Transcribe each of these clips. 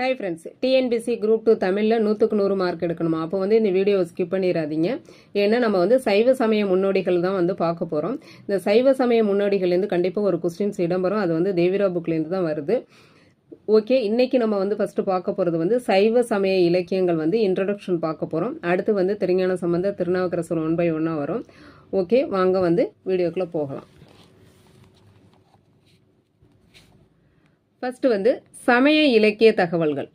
Hi friends T N P S C group two தமிழில் நூற்றுக்கு நூறு மார்க் எடுக்கணுமா? அப்போ வந்து இந்த வீடியோ ஸ்கிப் பண்ணிடாதீங்க ஏன்னா நம்ம வந்து சைவ சமய முன்னோடிகள் தான் வந்து பார்க்க போகிறோம் இந்த சைவ சமய முன்னோடிகள்லேருந்து கண்டிப்பாக ஒரு கொஸ்டின்ஸ் இடம்பெறும். அது வந்து தேவிரா புக்லேருந்து தான் வருது. ஓகே இன்னைக்கு நம்ம வந்து ஃபர்ஸ்ட் பார்க்க போகிறது வந்து சைவ சமய இலக்கியங்கள் வந்து இன்ட்ரடக்ஷன் பார்க்க போகிறோம் அடுத்து வந்து திருஞான சம்பந்த திருநாவுக்கரசர் ஒன் பை ஒன்னாக வரும். ஓகே வாங்க வந்து வீடியோக்குள்ளே போகலாம். ஃபஸ்ட்டு வந்து சமய இலக்கிய தகவல்கள்.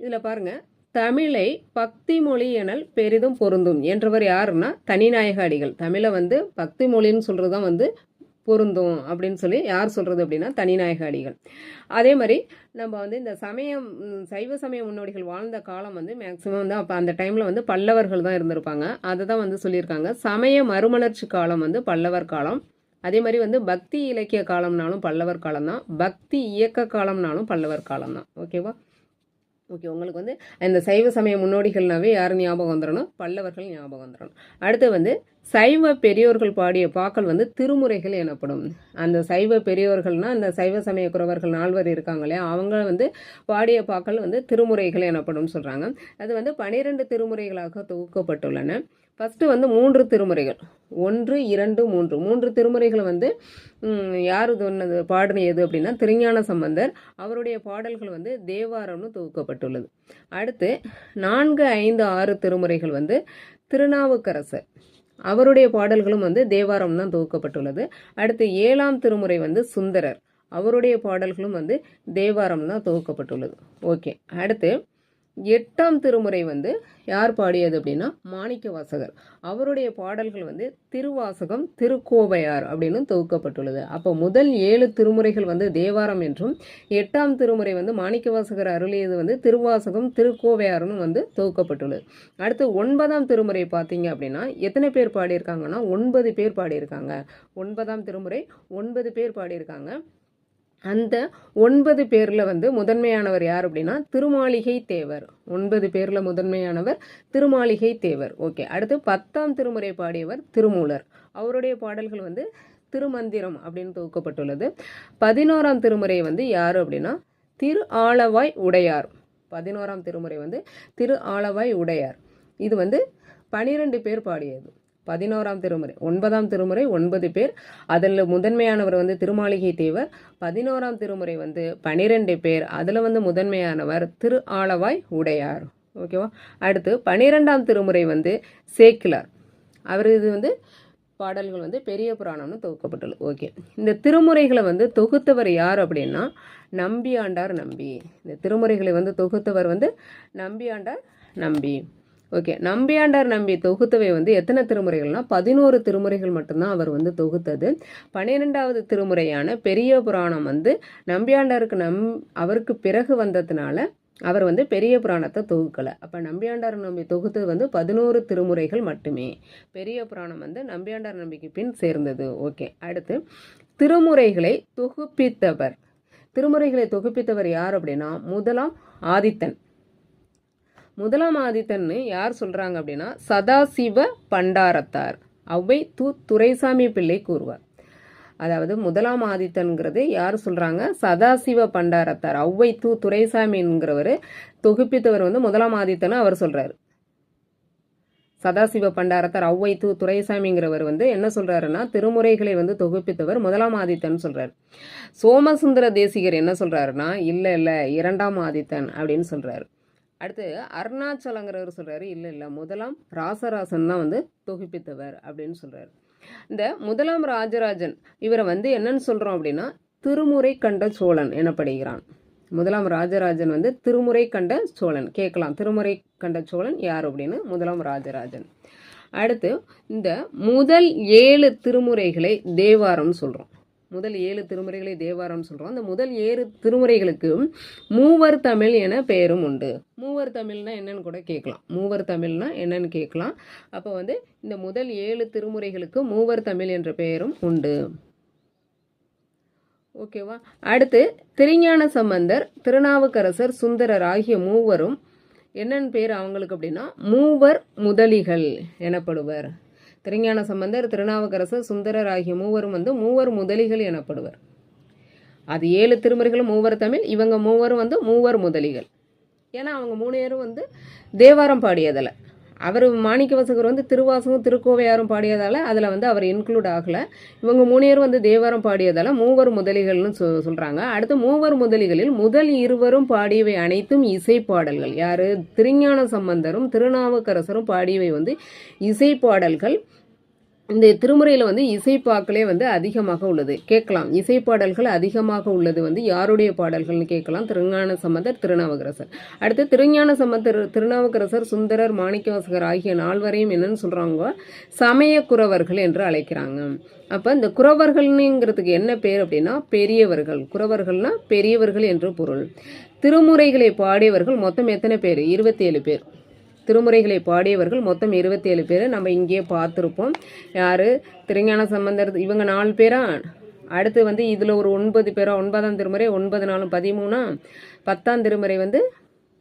இதில் பாருங்கள் தமிழை பக்தி மொழி எனல் பெரிதும் பொருந்தும். என்றவர் யாருன்னா தனிநாயக அடிகள். தமிழை வந்து பக்தி மொழின்னு சொல்கிறது தான் வந்து பொருந்தும் அப்படின்னு சொல்லி யார் சொல்கிறது அப்படின்னா தனிநாயக அடிகள். அதே மாதிரி நம்ம வந்து இந்த சமயம் சைவ சமய முன்னோடிகள் வாழ்ந்த காலம் வந்து மேக்சிமம் வந்து அப்போ அந்த டைமில் வந்து பல்லவர்கள் தான் இருந்திருப்பாங்க. அதை தான் வந்து சொல்லியிருக்காங்க. சமய மறுமலர்ச்சி காலம் வந்து பல்லவர் காலம். அதே மாதிரி வந்து பக்தி இலக்கிய காலம்னாலும் பல்லவர் காலம் தான் பக்தி இயக்க காலம்னாலும் பல்லவர் காலம் தான் ஓகேவா? ஓகே உங்களுக்கு வந்து இந்த சைவ சமய முன்னோடிகள்னாவே யார் ஞாபகம் வந்துடணும் பல்லவர்கள் ஞாபகம் வந்துடணும் அடுத்து வந்து சைவ பெரியோர்கள் பாடிய பாக்கள் வந்து திருமுறைகள் எனப்படும். அந்த சைவ பெரியோர்கள்னா அந்த சைவ சமய குறவர்கள் நால்வர் இருக்காங்க இல்லையா? அவங்க வந்து பாடிய பாக்கள் வந்து திருமுறைகள் எனப்படும் சொல்கிறாங்க அது வந்து பனிரெண்டு திருமுறைகளாக தொகுக்கப்பட்டுள்ளன. ஃபஸ்ட்டு வந்து மூன்று திருமுறைகள். ஒன்று இரண்டு மூன்று. மூன்று திருமுறைகளை வந்து ம், யார் பாடின பாடினது அப்படின்னா திருஞான சம்பந்தர் அவருடைய பாடல்கள் வந்து தேவாரம்னு தொகுக்கப்பட்டுள்ளது. அடுத்து நான்கு ஐந்து ஆறு திருமுறைகள் வந்து திருநாவுக்கரசர் அவருடைய பாடல்களும் வந்து தேவாரம் தான் தொகுக்கப்பட்டுள்ளது. அடுத்து ஏழாம் திருமுறை வந்து சுந்தரர் அவருடைய பாடல்களும் வந்து தேவாரம் தான் தொகுக்கப்பட்டுள்ளது. ஓகே. அடுத்து எட்டாம் திருமுறை வந்து யார் பாடியது அப்படின்னா மாணிக்க வாசகர். அவருடைய பாடல்கள் வந்து திருவாசகம் திருக்கோவையார் அப்படின்னு தொகுக்கப்பட்டுள்ளது. அப்போ முதல் ஏழு திருமுறைகள் வந்து தேவாரம் என்றும் எட்டாம் திருமுறை வந்து மாணிக்க வாசகர் அருளியது வந்து திருவாசகம் திருக்கோவையார்னு வந்து தொகுக்கப்பட்டுள்ளது. அடுத்து ஒன்பதாம் திருமுறை பார்த்தீங்க அப்படின்னா எத்தனை பேர் பாடியிருக்காங்கன்னா ஒன்பது பேர் பாடியிருக்காங்க. ஒன்பதாம் திருமுறை ஒன்பது பேர் பாடியிருக்காங்க. அந்த ஒன்பது பேரில் வந்து முதன்மையானவர் யார் அப்படின்னா திருமாளிகை தேவர். ஒன்பது பேரில் முதன்மையானவர் திருமாளிகை தேவர். ஓகே அடுத்து பத்தாம் திருமுறை பாடியவர் திருமூலர். அவருடைய பாடல்கள் வந்து திருமந்திரம் அப்படின்னு தொகுக்கப்பட்டுள்ளது. பதினோராம் திருமுறை வந்து யார் அப்படின்னா திரு ஆளவாய் உடையார். பதினோராம் திருமுறை வந்து திரு ஆளவாய் உடையார். இது வந்து பனிரெண்டு பேர் பாடியது. பதினோராம் திருமுறை ஒன்பதாம் திருமுறை ஒன்பது பேர். அதில் முதன்மையானவர் வந்து திருமாளிகை தேவர். பதினோராம் திருமுறை வந்து பனிரெண்டு பேர். அதில் வந்து முதன்மையானவர் திரு ஆளவாய் உடையார். ஓகேவா அடுத்து பனிரெண்டாம் திருமுறை வந்து சேக்கிலார் அவர் இது வந்து பாடல்கள் வந்து பெரிய புராணம்னு தொகுக்கப்பட்டுள்ளது. ஓகே இந்த திருமுறைகளை வந்து தொகுத்தவர் யார் அப்படின்னா நம்பியாண்டார் நம்பி. இந்த திருமுறைகளை வந்து தொகுத்தவர் வந்து நம்பியாண்டார் நம்பி. ஓகே. நம்பியாண்டார் நம்பி தொகுத்தவை வந்து எத்தனை திருமுறைகள்னா பதினோரு திருமுறைகள் மட்டும்தான் அவர் வந்து தொகுத்தது. பன்னிரெண்டாவது திருமுறையான பெரிய புராணம் வந்து நம்பியாண்டாருக்கு நம் அவருக்கு பிறகு வந்ததுனால அவர் வந்து பெரிய புராணத்தை தொகுக்கலை. அப்போ நம்பியாண்டார் நம்பி தொகுத்தது வந்து பதினோரு திருமுறைகள் மட்டுமே. பெரிய புராணம் வந்து நம்பியாண்டார் நம்பிக்கு பின் சேர்ந்தது. ஓகே. அடுத்து திருமுறைகளை தொகுப்பித்தவர். திருமுறைகளை தொகுப்பித்தவர் யார் அப்படின்னா முதலாம் ஆதித்தன். முதலாம் ஆதித்தன்னு யார் சொல்கிறாங்க அப்படின்னா சதாசிவ பண்டாரத்தார். அவை து துரைசாமி பிள்ளை கூறுவார். அதாவது முதலாம் ஆதித்தன்கிறது யார் சொல்கிறாங்க சதாசிவ பண்டாரத்தார். ஔவை து துரைசாமிங்கிறவர் தொகுப்பித்தவர் வந்து முதலாம் ஆதித்தன்னு அவர் சொல்கிறாரு சதாசிவ பண்டாரத்தார் ஔவை து துரைசாமிங்கிறவர் வந்து என்ன சொல்கிறாருன்னா திருமுறைகளை வந்து தொகுப்பித்தவர் முதலாம் ஆதித்தன் சொல்கிறார் சோமசுந்தர தேசிகர் என்ன சொல்கிறாருன்னா இல்லை இல்லை இரண்டாம் ஆதித்தன் அப்படின்னு சொல்கிறார் அடுத்து அருணாச்சலங்கிறவர் சொல்கிறாரு இல்லை இல்லை முதலாம் ராசராசன் தான் வந்து தொகுப்பித்தவர் அப்படின்னு சொல்கிறாரு இந்த முதலாம் ராஜராஜன் இவரை வந்து என்னன்னு சொல்கிறோம் அப்படின்னா திருமுறை கண்ட சோழன் எனப்படுகிறான். முதலாம் ராஜராஜன் வந்து திருமுறை கண்ட சோழன். கேட்கலாம் திருமுறை கண்ட சோழன் யார் அப்படின்னு? முதலாம் ராஜராஜன். அடுத்து இந்த முதல் ஏழு திருமுறைகளை தேவாரம்னு சொல்கிறோம் முதல் ஏழு திருமுறைகளை தேவாரம்னு சொல்கிறோம் அந்த முதல் ஏழு திருமுறைகளுக்கு மூவர் தமிழ் என பெயரும் உண்டு. மூவர் தமிழ்னா என்னன்னு கூட கேட்கலாம். மூவர் தமிழ்னா என்னன்னு கேட்கலாம். அப்போ வந்து இந்த முதல் ஏழு திருமுறைகளுக்கு மூவர் தமிழ் என்ற பெயரும் உண்டு. ஓகேவா அடுத்து திருஞான சம்பந்தர் திருநாவுக்கரசர் சுந்தரர் ஆகிய மூவரும் என்னென்னு பேர் அவங்களுக்கு அப்படின்னா மூவர் முதலிகள் எனப்படுவர். திருஞான சம்பந்தர் திருநாவுக்கரசர் சுந்தரர் ஆகிய மூவரும் வந்து மூவர் முதலிகள் எனப்படுவர். அது ஏழு திருமுறைகளும் மூவர் தமிழ் இவங்க மூவரும் வந்து மூவர் முதலிகள். ஏன்னா அவங்க மூணு பேரும் வந்து தேவாரம் பாடியதில் அவர் மாணிக்கவாசகர் வந்து திருவாசகம் திருக்கோவையாரும் பாடியதால் அதில் வந்து அவர் இன்க்ளூட் ஆகலை. இவங்க மூணு வந்து தேவாரம் பாடியதால் மூவர் முதலிகள்னு சொ சொல்கிறாங்க அடுத்து மூவர் முதலிகளில் முதல் இருவரும் பாடியவை அனைத்தும் இசை பாடல்கள். யார்? திருஞான சம்பந்தரும் திருநாவுக்கரசரும் பாடியவை வந்து இசை பாடல்கள். இந்த திருமுறையில் வந்து இசைப்பாக்களே வந்து அதிகமாக உள்ளது. கேட்கலாம். இசைப்பாடல்கள் அதிகமாக உள்ளது வந்து யாருடைய பாடல்கள்னு கேட்கலாம். திருஞான சம்பந்தர் திருநாவுக்கரசர். அடுத்து திருஞான சம்பந்தர் திருநாவுக்கரசர் சுந்தரர் மாணிக்கவாசகர் ஆகிய நால்வரையும் என்னன்னு சொல்கிறாங்க சமய குறவர்கள் என்று அழைக்கிறாங்க. அப்போ இந்த குறவர்கள்னுங்கிறதுக்கு என்ன பேர் அப்படின்னா பெரியவர்கள். குறவர்கள்னா பெரியவர்கள் என்று பொருள். திருமுறைகளை பாடியவர்கள் மொத்தம் எத்தனை பேர்? இருபத்தி ஏழு பேர். திருமுறைகளை பாடியவர்கள் மொத்தம் இருபத்தி ஏழு பேர். நம்ம இங்கேயே பார்த்துருப்போம். யார்? திருஞான சம்பந்தர். இவங்க நாலு பேரா? அடுத்து வந்து இதில் ஒரு ஒன்பது பேரா? ஒன்பதாம் திருமுறை ஒன்பது நாளும் பதிமூணா? பத்தாம் திருமுறை வந்து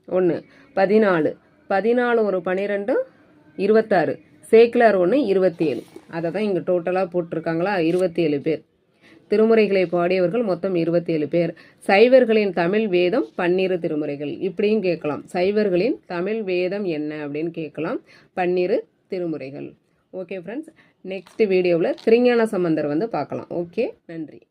ஒன்று பதினாலு. பதினாலு ஒரு பன்னிரெண்டு இருபத்தாறு. சேக்கிலார் ஒன்று இருபத்தி ஏழு அதை தான் இங்கே டோட்டலாக போட்டிருக்காங்களா? இருபத்தி ஏழு பேர். திருமுறைகளை பாடியவர்கள் மொத்தம் இருபத்தி ஏழு பேர். சைவர்களின் தமிழ் வேதம் பன்னிரு திருமுறைகள். இப்படியும் கேட்கலாம். சைவர்களின் தமிழ் வேதம் என்ன அப்படின்னு கேட்கலாம். பன்னிரு திருமுறைகள். ஓகே ஃப்ரெண்ட்ஸ் நெக்ஸ்ட் வீடியோவில் திருஞான சம்பந்தர் வந்து பார்க்கலாம். ஓகே நன்றி.